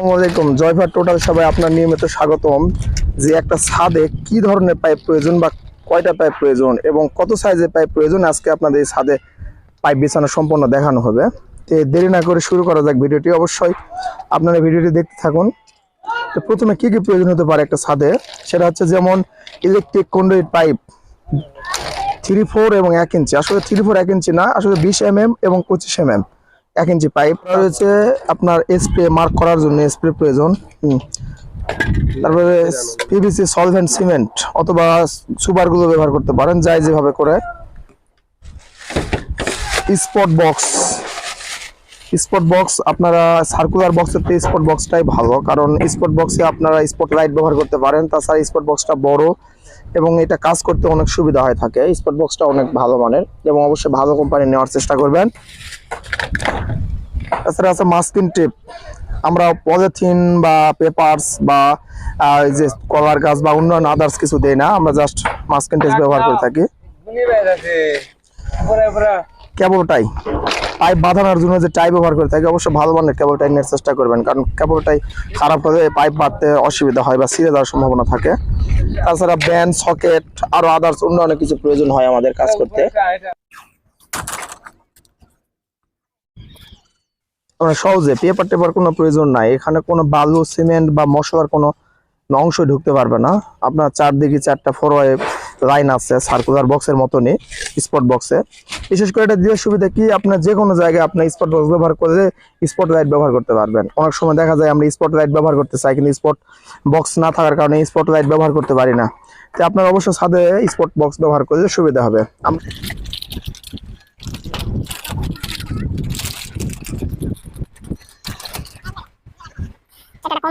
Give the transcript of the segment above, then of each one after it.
আসসালামু আলাইকুম। জয়ভার টোটাল সবাই আপনার নিয়মিত স্বাগতম। যে একটা ছাদে কি ধরনের পাইপ প্রয়োজন বা কয়টা পাইপ প্রয়োজন এবং কত সাইজের পাইপ প্রয়োজন, আজকে আপনাদের এই ছাদে পাইপ বিছানো সম্পূর্ণ দেখানো হবে। তো দেরি না করে শুরু করা যাক ভিডিওটি অবশ্যই। আপনারা ভিডিওটি দেখতে থাকুন। তো প্রথমে কি কি প্রয়োজন হতে পারে একটা ছাদে? সেটা হচ্ছে যেমন electric conduit pipe three four এবং এক ইঞ্চি আসলে থ্রি ফোর এক ইঞ্চি না, আসলে বিশ এম এম এবং পঁচিশ এম এম এক ইঞ্চি পাইপ রয়েছে। আপনার স্প্রে মার্ক করার জন্য স্প্রে প্রয়োজন। তারপরে পিভিসি সলভেন্ট সিমেন্ট অথবা সুপারগুলো ব্যবহার করতে পারেন, যাই যেভাবে করে। স্পট বক্স স্পট বক্স আপনারা সার্কুলার বক্সের থেকে স্পট বক্সটাই ভালো কারণ স্পট বক্সে আপনারা স্পট লাইট ব্যবহার করতে পারেন। তাছাড়া স্পট বক্সটা বড় এবং এটা কাজ করতে অনেক সুবিধা হয়ে থাকে। স্পট বক্সটা অনেক ভালো মানের এবং অবশ্যই ভালো কোম্পানি নেওয়ার চেষ্টা করবেন। তাছাড়া আছে মাস্কিন টেপ আমরা পলিথিন বা পেপারস বা এই যে কলার গাছ বা অন্যান্য আদার্স কিছু দেই না আমরা জাস্ট মাস্কিন টেপ ব্যবহার করে থাকি। কেবল টাই পাইপ বাঁধানোর জন্য যে টাই ব্যবহার করে থাকি অবশ্যই ভালো মানের কেবল টাই নেওয়ার চেষ্টা করবেন। কারণ কেবল টাই খারাপ হলে পাইপ বাঁধতে অসুবিধা হয় বা ছিঁড়ে যাওয়ার সম্ভাবনা থাকে। তাছাড়া ব্যান্ড সকেট আরও আদার্স অন্য অনেক কিছু প্রয়োজন হয় আমাদের কাজ করতে। সহজে পেপার টেপার কোনো প্রয়োজন নাই। এখানে কোনো বালু সিমেন্ট বা মশলার কোনো অংশ ঢুকতে পারবে না। আপনার চারদিকে চারটা ফরওয়ে লাইন আছে সার্কুলার বক্সের মতনই স্পট বক্সে বিশেষ করে এটা দিয়ে সুবিধা কি? আপনার যে কোনো জায়গায় আপনি স্পট বক্স ব্যবহার করলে স্পট লাইট ব্যবহার করতে পারবেন। অনেক সময় দেখা যায় আমরা স্পট লাইট ব্যবহার করতে চাই, কিন্তু স্পট বক্স না থাকার কারণে স্পট লাইট ব্যবহার করতে পারি না। তো আপনার অবশ্য ছাদে স্পট বক্স ব্যবহার করলে সুবিধা হবে। সেটা কোন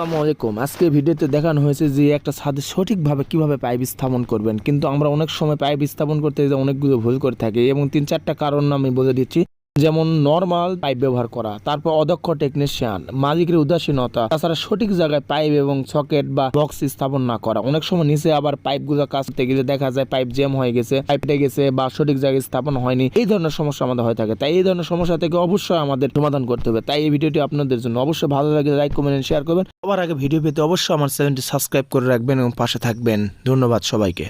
আসসালামু আলাইকুম আজকে ভিডিওতে দেখানো হয়েছে যে একটা ছাদে সঠিকভাবে কীভাবে পাইপ স্থাপন করবেন। কিন্তু আমরা অনেক সময় পাইপ স্থাপন করতে যে অনেকগুলো ভুল করে থাকি এবং তিন চারটা কারণ আমি বলে দিচ্ছি। যেমন নর্মাল পাইপ ব্যবহার করা, তারপর অদক্ষ টেকনিশিয়ান মালিকের উদাসীনতা, তাছাড়া সঠিক জায়গায় পাইপ এবং সকেট বা বক্স স্থাপন না করা। অনেক সময় নিচে আবার পাইপগুলো কাজ করতে গেলে দেখা যায় পাইপ জ্যাম হয়ে গেছে পাইপটে গেছে বা সঠিক জায়গায় স্থাপন হয়নি। এই ধরনের সমস্যা আমাদের হয়ে থাকে। তাই এই ধরনের সমস্যা থেকে অবশ্যই আমাদের সমাধান করতে হবে। তাই এই ভিডিওটি আপনাদের জন্য অবশ্যই ভালো লাগে লাইক কমেন্ট শেয়ার করবেন। সবার আগে ভিডিও পেতে অবশ্যই আমার চ্যানেলটি সাবস্ক্রাইব করে রাখবেন এবং পাশে থাকবেন। ধন্যবাদ সবাইকে।